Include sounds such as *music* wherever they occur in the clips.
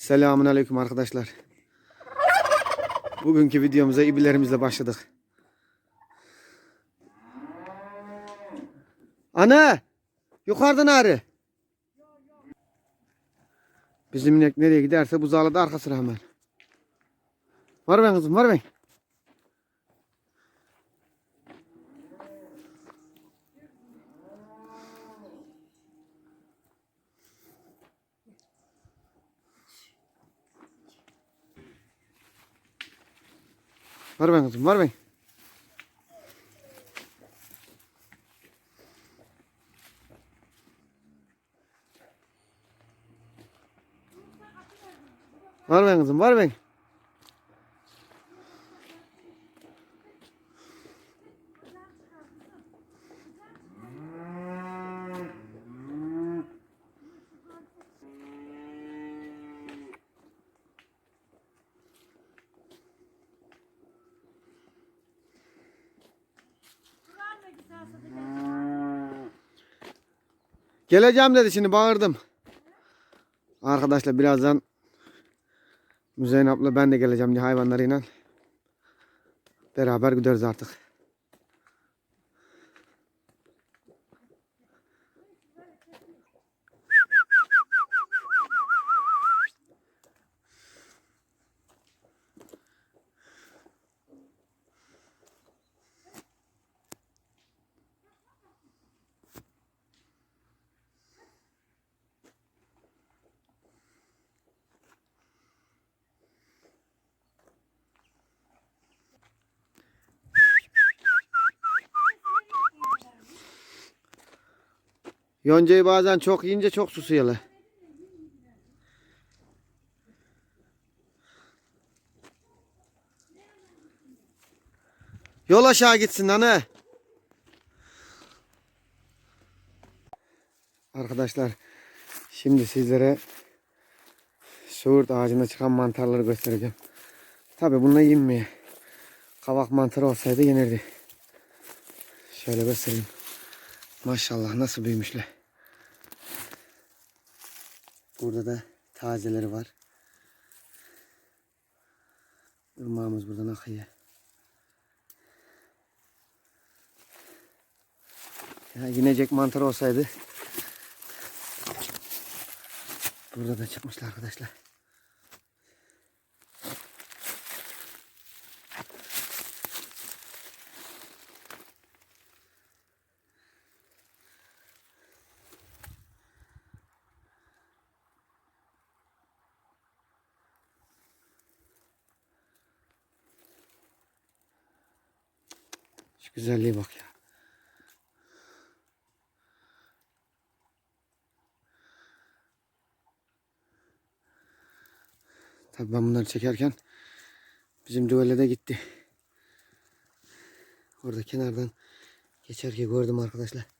Selamun Aleyküm arkadaşlar. Bugünkü videomuza ibilerimizle başladık. Ana! Yukarıdan ağrı. Bizim inek nereye giderse buzağlı da arka sıra hemen. Var ben kızım var ben. Var ben kızım var ben. Var ben kızım var ben. Geleceğim dedi şimdi bağırdım. Arkadaşlar birazdan Müzeyyen abla ben de geleceğim diye hayvanlarıyla. Beraber gideriz artık. Yoncayı bazen çok yiyince çok susuyorlar. Yol aşağı gitsin anne. Arkadaşlar şimdi sizlere Söğürt ağacında çıkan mantarları göstereceğim. Tabi bununla yenmiyor. Kavak mantarı olsaydı yenirdi. Şöyle göstereyim. Maşallah nasıl büyümüşler. Burada da tazeleri var. Irmağımız buradan akıyor. Ya yinecek mantar olsaydı burada da çıkmışlar arkadaşlar. Şu güzelliğe bak ya. Tabii ben bunları çekerken bizim düvelle de gitti. Orada kenardan geçerken gördüm arkadaşlar.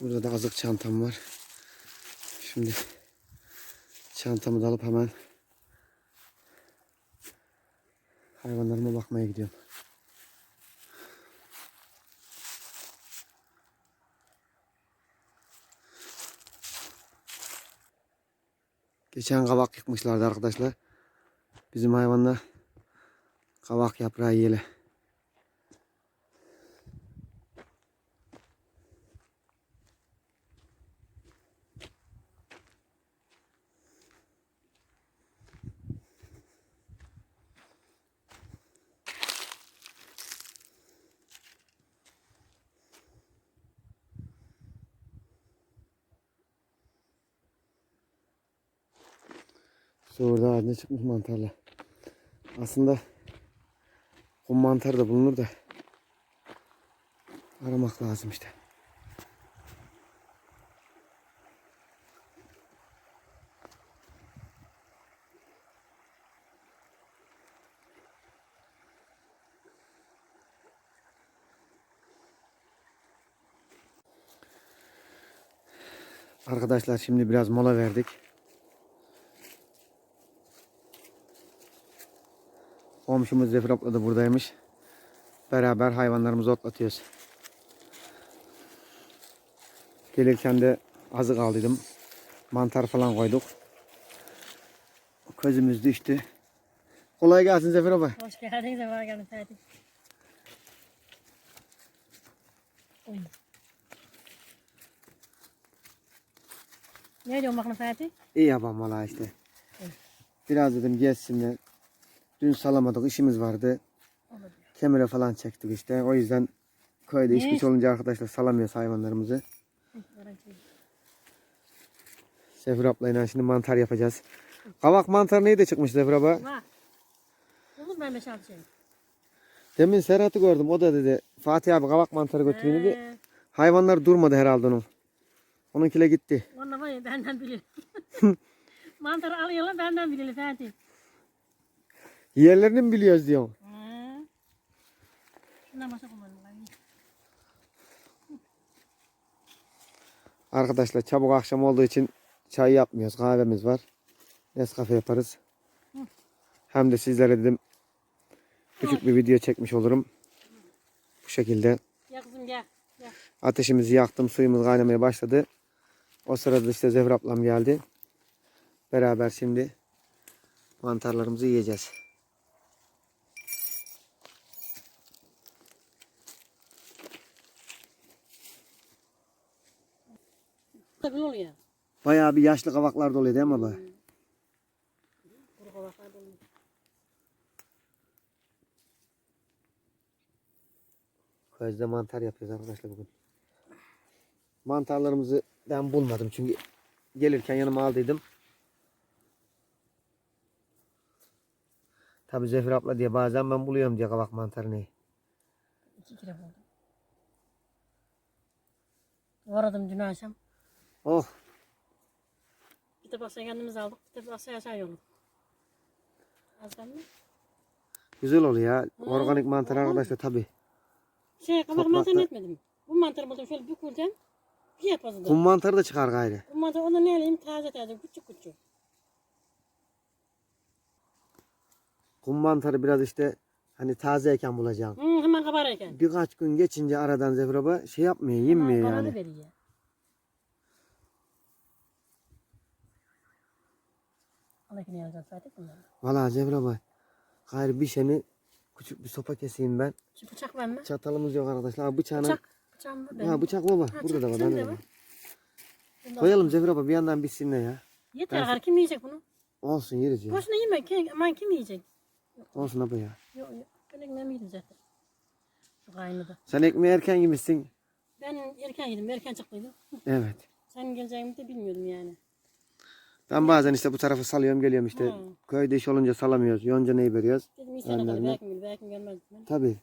Burada da azık çantam var. Şimdi çantamı da alıp hemen hayvanlarıma bakmaya gidiyorum. Geçen kavak yıkmışlardı arkadaşlar. Bizim hayvanlar kavak yaprağı yiyeli. İşte orada ağacına çıkmış mantarla. Aslında kum mantar da bulunur da aramak lazım işte. Arkadaşlar şimdi biraz mola verdik. Komşumuz Zefir abla da buradaymış. Beraber hayvanlarımızı otlatıyoruz. Gelirken de azık aldıydım. Mantar falan koyduk. Közümüz düştü. Kolay gelsin Zefir abla. Hoş geldin, sefa geldin Fatih. Ne diyorsun bakın Fatih? İyi yapalım valla işte. Biraz dedim gezsinler. Dün salamadık işimiz vardı. Olabilir. Kemere falan çektik işte. O yüzden köyde iş güç olunca arkadaşlar salamıyoruz hayvanlarımızı. Zefir ablayla şimdi mantar yapacağız. Kavak mantarı neydi çıkmış Zefir abla? Var. Olur mu beş altı şey? Demin Serhat'ı gördüm. O da dedi Fatih abi kavak mantarı götüreyim dedi. Ee, Hayvanlar durmadı herhalde onun. Onunkiyle gitti. Ya benden bilir. Mantarı alıyorlar benden bilir Fatih. Yerlerini mi biliyoruz diyor. Şundan başka kullanıyorlar. Arkadaşlar çabuk akşam olduğu için çay yapmıyoruz. Kahvemiz var. Nescafe yaparız. Hem de sizlere dedim küçük bir video çekmiş olurum. Bu şekilde Gel kızım gel. Gel. ateşimizi yaktım. Suyumuz kaynamaya başladı. O sırada işte Zehra ablam geldi. Beraber şimdi mantarlarımızı yiyeceğiz. Tabii oluyor. Bayağı bir yaşlı kavaklar doluyor değil mi abla? Kuru kavaklar doluyor. Közde mantar yapıyoruz arkadaşlar bugün. Mantarlarımızı ben bulmadım çünkü gelirken yanıma aldıydım. Tabi Zefir abla diye bazen ben buluyorum diye kavak mantarını. İki kere buldum. Varadım dün akşam. Oh Bir de basaya kendimiz aldık. Bir de basaya aşağı yolladık. Az kaldı mı? güzel oluyor ya. Hı, Organik mantar arkadaşlar tabi. Şey kabak mantarını etmedim. Bu mantarı buldum şöyle bir kurdan. Bir yapazdı. Kum mantarı da çıkar gayrı. Bu mantarı onu ne alayım taze taze küçük küçük. Kum mantarı biraz işte hani tazeyken bulacaksın. Hı, hemen kabarırken. Birkaç gün geçince aradan abla şey yapmıyor, yemiyor yani. veriyor. Bunları. Valla Zefir abla gayrı bir şeyini küçük bir sopa keseyim ben. Şu bıçak var mı? Çatalımız yok arkadaşlar. Ha, bıçağına Bıçak. Bıçağım var benim. Ha bıçak mı var? Ha, Burada da var. sende de var. var. Bunda- Koyalım Zefir abla bir yandan bitsin ne ya. Yeter Ben- gari kim yiyecek bunu? Olsun yeriz ya. Boşuna yeme. Kim, aman kim yiyecek? Olsun abla ya. Yok yok. Ben ekmeğimi yedim zaten. Şu kaynadı. Sen ekmeği erken yemişsin. Ben erken yedim. Erken çıktıydım. Evet. Senin geleceğini de bilmiyordum yani. Ben bazen işte bu tarafa salıyorum geliyorum işte. Ha. Köyde iş olunca salamıyoruz. Yonca neyi veriyoruz? Dedim sene kadar Önlerine. belki gelir, belki gelmez. Ben. Tabi.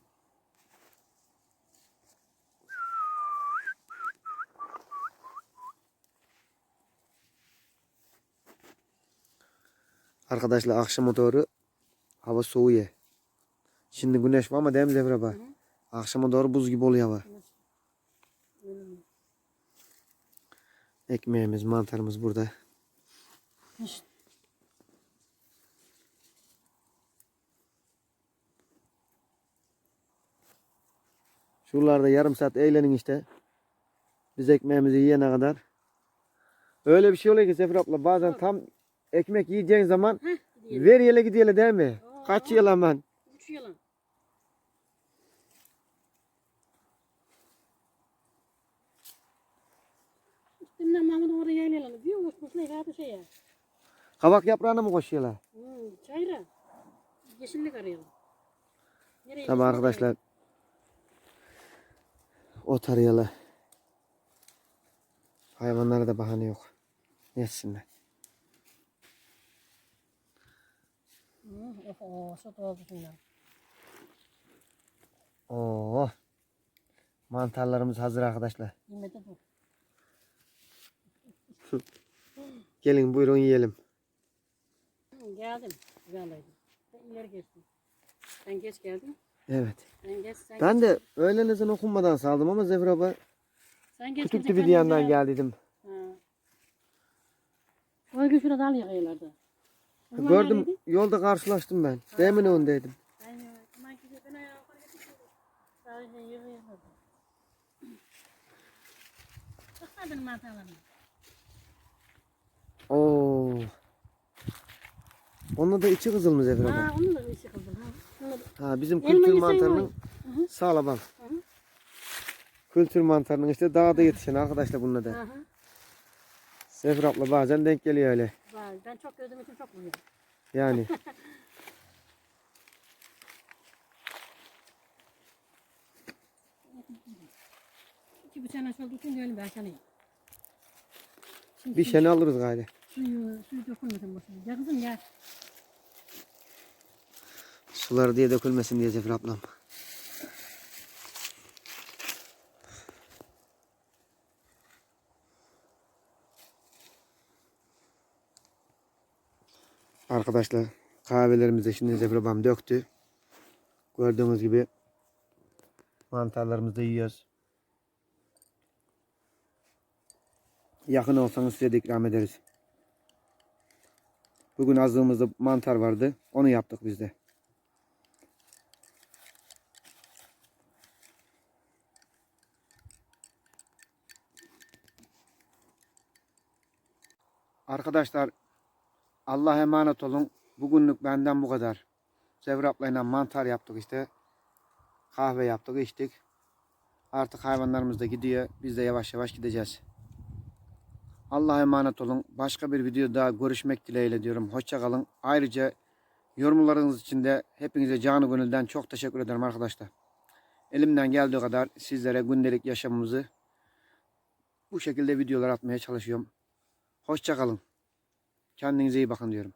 Arkadaşlar akşama doğru hava soğuyor. Şimdi güneş var ama değil mi Zefir abla? Akşama doğru buz gibi oluyor hava. Ekmeğimiz, mantarımız burada. İşte. Şuralarda yarım saat eğlenin işte. Biz ekmeğimizi yiyene kadar. Öyle bir şey oluyor ki Zefir abla bazen tam ekmek yiyeceğin zaman Heh, ver yele gidiyle değil mi? Aa. Kaç yıl hemen. Üç yalan. Dinle Mahmut oraya yaylayalım. Bir uçmuş ne kadar şey ya. Kavak yaprağına mı koşuyorlar? Hmm, çayla. Yeşillik arayalım. Nereye yeşillik arkadaşlar. Ot arıyorlar. Hayvanlara da bahane yok. Yesinler. arayalım? Hmm, oldu şimdi. Oo. Mantarlarımız hazır arkadaşlar. *laughs* Gelin buyurun yiyelim. Geldim. Güzeldeydim. Sen ileri geçtin. Sen geç geldin. Evet. Sen geç sen Ben de öğlen ezan okunmadan saldım ama Zefir abla Sen geç geldin, bir yandan kendin gel. geldiydim. Ha. O gün şurada al zaman Gördüm yolda karşılaştım ben. Demin öndeydim. Ben ya, ben ayağa yukarı. Sadece benim mantarlarıma. Oo. Onun da içi kızılmış Zefir abla. Ha onu da şey kıldım. Ha. Ha bizim Elma kültür yesen mantarının. Hı hı. sağlaban. Hı. Kültür mantarının işte dağda yetişen arkadaşlar bununla da. Aha. Zefir abla bazen denk geliyor öyle. Vay, Ben çok gördüğüm için çok buluyorum. Yani. *laughs* İki bir sene olduğu için diyorum ben sana. Şimdi bir şey alırız gayri. Suyu, suyu dokunmadım boşuna. Ya kızım ya. Suları diye dökülmesin diye Zefir ablam. Arkadaşlar kahvelerimizi şimdi Zefir ablam döktü. Gördüğünüz gibi mantarlarımızı yiyoruz. Yakın olsanız size de ikram ederiz. Bugün azlığımızda mantar vardı. Onu yaptık biz de. Arkadaşlar Allah'a emanet olun. Bugünlük benden bu kadar. Zevraplayla mantar yaptık işte. Kahve yaptık içtik. Artık hayvanlarımız da gidiyor. Biz de yavaş yavaş gideceğiz. Allah'a emanet olun. Başka bir video daha görüşmek dileğiyle diyorum. Hoşça kalın. Ayrıca yorumlarınız için de hepinize canı gönülden çok teşekkür ederim arkadaşlar. Elimden geldiği kadar sizlere gündelik yaşamımızı bu şekilde videolar atmaya çalışıyorum. Hoşça kalın. Kendinize iyi bakın diyorum.